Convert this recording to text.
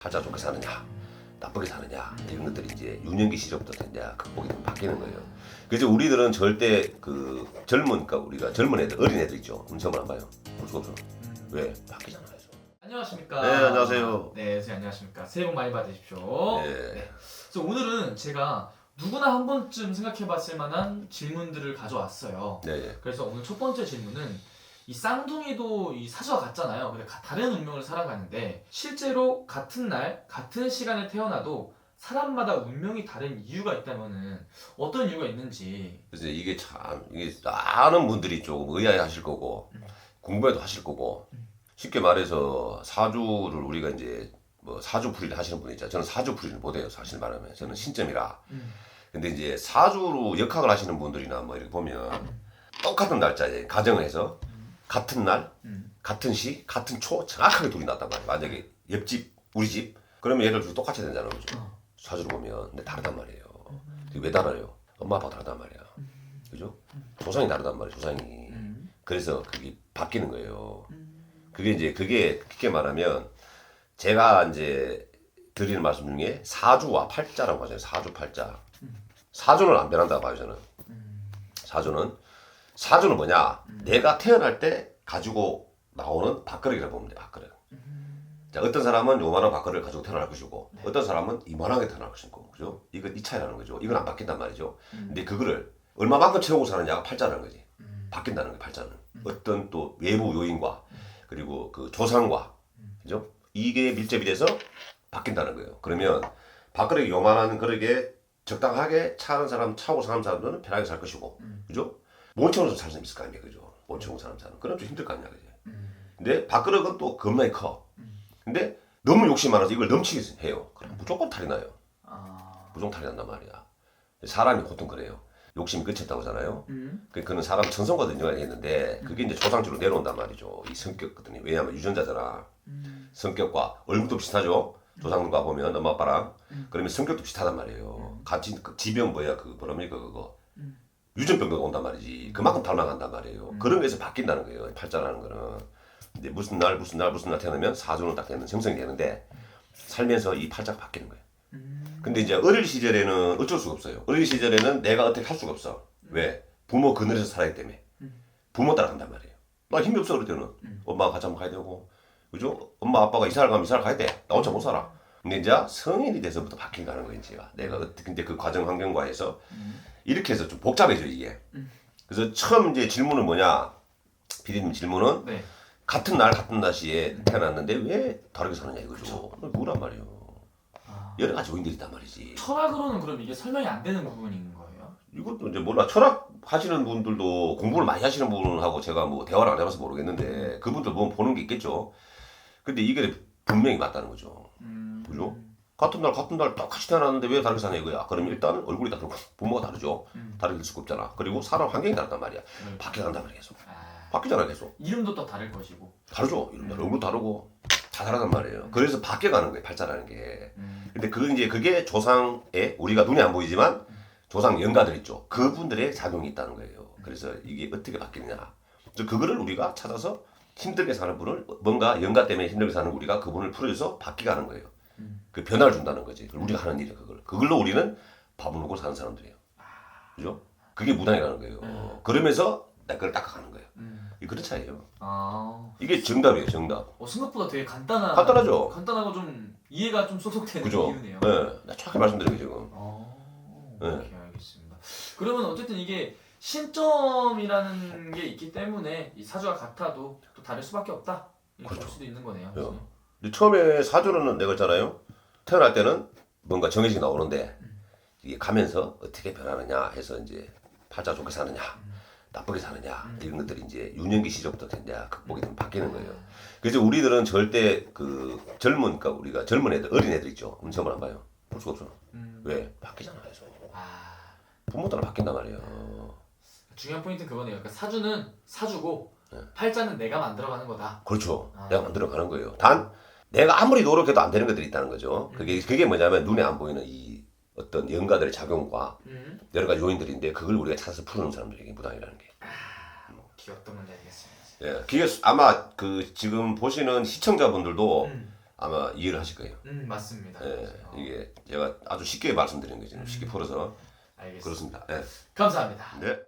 가자 좋게 사느냐 나쁘게 사느냐 이런 것들이 이제 유년기 시절부터 이제 극복이 좀 바뀌는 거예요. 그래서 우리들은 절대 그 젊은 그러니까 우리가 젊은 애들 어린 애들 있죠. 음성을 안 봐요. 볼 수가 없어. 왜 바뀌잖아요. 안녕하십니까. 네, 안녕하세요. 네, 선생님 안녕하십니까. 새해 복 많이 받으십시오. 네. 그래서 오늘은 제가 누구나 한 번쯤 생각해봤을 만한 질문들을 가져왔어요. 네. 그래서 오늘 첫 번째 질문은 이 쌍둥이도 이 사주가 같잖아요. 근데 가- 다른 운명을 살아가는데 실제로 같은 날 같은 시간에 태어나도 사람마다 운명이 다른 이유가 있다면은 어떤 이유가 있는지 그래서 이게 참 이게 많은 분들이 조금 의아해하실 거고 음. 공부해도 하실 거고 음. 쉽게 말해서 사주를 우리가 이제 뭐 사주 풀이를 하시는 분이 있죠. 저는 사주 풀이를 못해요. 사실 말하면 저는 신점이라. 음. 근데 이제 사주로 역학을 하시는 분들이나 뭐 이렇게 보면 똑같은 날짜에 가정을 해서 같은 날, 음. 같은 시, 같은 초 정확하게 둘이 났단 말이에요. 만약에 옆집, 우리 집 그러면 얘들 둘이 똑같이 되잖아요. 그죠? 어. 사주를 보면 근데 다르단 말이에요. 이게 왜 다르요? 엄마 아빠가 다르단 말이야. 그죠? 조상이 다르단 말이에요. 조상이. 음. 그래서 그게 바뀌는 거예요. 음. 그게 이제 그게 쉽게 말하면 제가 이제 드리는 말씀 중에 사주와 팔자라고 하잖아요. 사주 팔자. 사주는 안 변한다고 봐요 저는. 음. 사주는 사주는 뭐냐? 내가 태어날 때 가지고 나오는 밥그릇이라고 보면 돼. 밥그릇. 자, 어떤 사람은 요만한 밥그릇을 가지고 태어날 것이고 어떤 사람은 이만하게 태어날 것이고 그죠? 이건 이 차이라는 거죠. 이건 안 바뀐단 말이죠. 근데 그거를 얼마만큼 채우고 사느냐가 팔자라는 거지. 음. 바뀐다는 거예요, 팔자는. 어떤 또 외부 요인과 그리고 그 조상과 그죠? 이게 밀접이 돼서 바뀐다는 거예요. 그러면 밥그릇 요만한 그릇에 적당하게 차는 사람, 차고 사는 사람들은 편하게 살 것이고, 그죠? 못 채워서 살 사람 있을 거 아닙니까, 그죠? 못 채우고 사는 사람. 그럼 좀 힘들 거 아니야, 그지? 근데 밥그릇은 또 겁나게 커. 근데 너무 욕심 많아서 이걸 넘치게 해요. 그럼 무조건 탈이 나요. 아. 무조건 탈이 난단 말이야. 사람이 보통 그래요. 욕심이 끝쳤다고 하잖아요. 음. 그- 그는 사람 천성거든요 했는데 그게 이제 조상주로 내려온단 말이죠. 이 성격거든요. 왜냐하면 유전자잖아. 음. 성격과 얼굴도 비슷하죠. 조상들과 보면 엄마 아빠랑 그러면 성격도 비슷하단 말이에요. 같이 그 지병 뭐야 그 뭐랍니까 그거 유전병도 온단 말이지. 그만큼 닮아간단 말이에요. 그런 거에서 바뀐다는 거예요. 팔자라는 거는. 근데 무슨 날 무슨 날 무슨 날 태어나면 사주는 딱 되는 형성이 되는데 살면서 이 팔자가 바뀌는 거예요. 근데 이제 어릴 시절에는 어쩔 수가 없어요. 어릴 시절에는 내가 어떻게 할 수가 없어. 왜? 부모 그늘에서 살아야 때문에. 부모 따라간단 말이에요. 나 힘이 없어 그럴 때는. 엄마가 같이 한번 가야 되고. 그죠? 엄마 아빠가 이사를 가면 이사를 가야 돼. 나 혼자 못 살아. 근데 이제 성인이 돼서부터 바뀐 가는 거예요, 이제. 내가 어떻게 근데 그 과정 환경과에서 이렇게 해서 좀 복잡해져 이게. 그래서 처음 이제 질문은 뭐냐? 피디님 질문은 네. 같은 날 같은 날씨에 태어났는데 왜 다르게 사느냐 이거죠. 뭐란 말이에요. 아. 여러 가지 요인들이 있단 말이지. 철학으로는 그럼 이게 설명이 안 되는 부분인 거예요? 이것도 이제 몰라 철학 하시는 분들도 공부를 많이 하시는 분하고 제가 뭐 대화를 안 해봐서 모르겠는데 그분들 보면 보는 게 있겠죠. 근데 이게 분명히 맞다는 거죠. 음. 그죠? 같은 날 같은 날 똑같이 태어났는데 왜 다르게 사냐 이거야. 그럼 일단 얼굴이 다르고 부모가 다르죠. 음. 다르게 될 수가 없잖아. 그리고 살아 환경이 다르단 말이야. 네. 바뀌어간단 말이야 계속. 아. 바뀌잖아 계속. 이름도 또 다를 것이고. 다르죠. 이런 날 얼굴 다르고 다 다르단 말이에요. 그래서 바뀌어가는 거예요 팔자라는 게. 음. 근데 그 이제 그게 조상의 우리가 눈에 안 보이지만 조상 영가들 있죠. 그분들의 작용이 있다는 거예요. 그래서 이게 어떻게 바뀌느냐. 그거를 우리가 찾아서 힘들게 사는 분을 뭔가 영가 때문에 힘들게 사는 우리가 그분을 풀어줘서 바뀌가는 거예요. 그 변화를 준다는 거지. 우리가 하는 일이 그걸. 그걸로 우리는 밥을 먹고 사는 사람들이에요. 그죠? 그게 무당이라는 거예요. 그러면서 나 그걸 닦아가는 거예요. 음. 이 그런 차이예요. 아. 이게 정답이에요, 정답. 어, 생각보다 되게 간단한. 간단하죠? 간단하고 좀 이해가 좀 쏙쏙되는 그죠? 이유네요. 네. 나 정확히 말씀드려요, 지금. 어. 네. 오케이 알겠습니다. 그러면 어쨌든 이게 신점이라는 게 있기 때문에 이 사주가 같아도 또 다를 수밖에 없다. 이렇게 볼 그렇죠. 수도 있는 거네요. 네. 근데 처음에 사주는 내가 했잖아요. 태어날 때는 뭔가 정해져 나오는데 이게 가면서 어떻게 변하느냐 해서 이제 팔자 좋게 사느냐 나쁘게 사느냐 이런 것들이 이제 유년기 시절부터 이제 극복이 좀 바뀌는 거예요. 그래서 우리들은 절대 그 젊은 그러니까 우리가 젊은 애들 어린 애들 있죠. 음성을 안 봐요. 볼 수가 없어. 음. 왜 바뀌잖아 계속. 아. 부모 따라 바뀐단 말이에요. 중요한 포인트는 그거네요. 그러니까 사주는 사주고 네. 팔자는 내가 만들어가는 거다. 그렇죠. 아. 내가 만들어 가는 거예요. 단 내가 아무리 노력해도 안 되는 것들이 있다는 거죠. 그게 그게 뭐냐면 눈에 안 보이는 이 어떤 영가들의 작용과 음. 여러 가지 요인들인데 그걸 우리가 찾아서 푸는 사람들에게 무당이라는 게. 기억도 문제 알겠습니다. 예, 그게 수- 아마 그 지금 보시는 시청자분들도 음. 아마 이해를 하실 거예요. 음 맞습니다. 예, 어, 이게 제가 아주 쉽게 말씀드리는 거죠. 쉽게 음. 풀어서 알겠습니다. 그렇습니다. 예. 감사합니다. 네.